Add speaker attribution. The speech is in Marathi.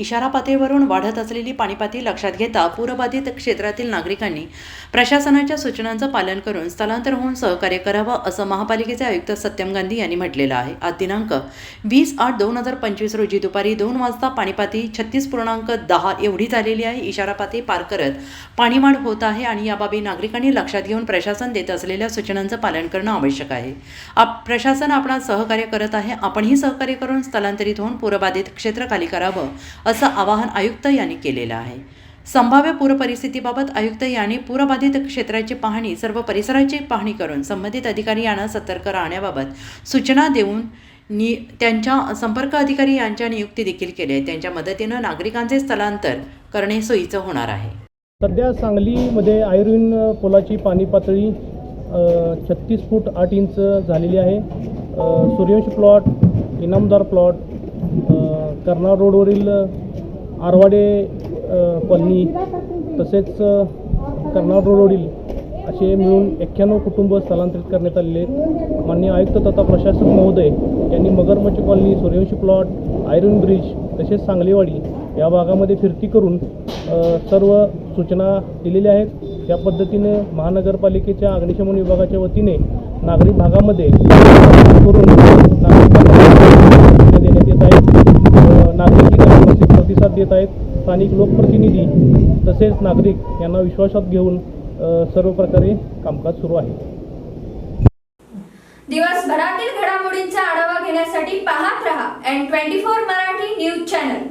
Speaker 1: इशारा पातळीवरून वाढत असलेली पाणीपाती लक्षात घेता पूरबाधित क्षेत्रातील नागरिकांनी प्रशासनाच्या सूचनांचं पालन करून स्थलांतर होऊन सहकार्य करावं असं महापालिकेचे आयुक्त सत्यम गांधी यांनी म्हटलेलं आहे. आज दिनांक वीस आठ दोन हजार पंचवीस रोजी दुपारी दोन वाजता पाणीपाती छत्तीस पूर्णांक दहा एवढी झालेली आहे. इशारा पातळी पार करत पाणीवाढ होत आहे आणि या बाबी नागरिकांनी लक्षात घेऊन प्रशासन देत असलेल्या सूचनांचं पालन करणं आवश्यक आहे. आप प्रशासन आपणास सहकार्य करत आहे. आपणही सहकार्य करून स्थलांतरित होऊन पूरबाधित क्षेत्र खाली करावं असं आवाहन आयुक्त यांनी केलेलं आहे. संभाव्य पूरपरिस्थितीबाबत आयुक्त यांनी पूरबाधित क्षेत्राची पाहणी सर्व परिसराची पाहणी करून संबंधित अधिकारी यांना सतर्क राहण्याबाबत सूचना देऊन नि त्यांच्या संपर्क अधिकारी यांच्या नियुक्ती देखील केली आहे. त्यांच्या मदतीनं नागरिकांचे स्थलांतर करणे सोयीचं होणार आहे.
Speaker 2: सध्या सांगलीमध्ये आयुर्विन पुलाची पाणी पातळी छत्तीस फूट आठ इंच झालेली आहे. सूर्यवंश प्लॉट इनामदार प्लॉट कर्नाळ रोडवरील आरवाडे कॉलनी तसेच कर्नाळ रोडवरील असे मिळून एक्क्याण्णव कुटुंब स्थलांतरित करण्यात आलेले आहेत. माननीय आयुक्त तथा प्रशासक महोदय यांनी मगरमच्छ colony Suryavanshi plot iron bridge तसेच सांगलीवाडी या भागामध्ये फिरती करून सर्व सूचना दिलेल्या आहेत. त्या पद्धतीने महानगरपालिकेच्या अग्निशमन विभागाच्या वतीने नागरी भागामध्ये करून नागरिकांना सूचना देण्यात येत आहेत अ, नागरिक त्यांना मानसिक प्रतिसाद देत आहेत. स्थानिक लोकप्रतिनिधी तसेच नागरिक यांना विश्वासात घेऊन सर्व प्रकारे कामकाज सुरू आहे.
Speaker 3: दिवसभरातील घडामोडींचा आढावा घेण्यासाठी पाहत रहा N twenty four Marathi news channel.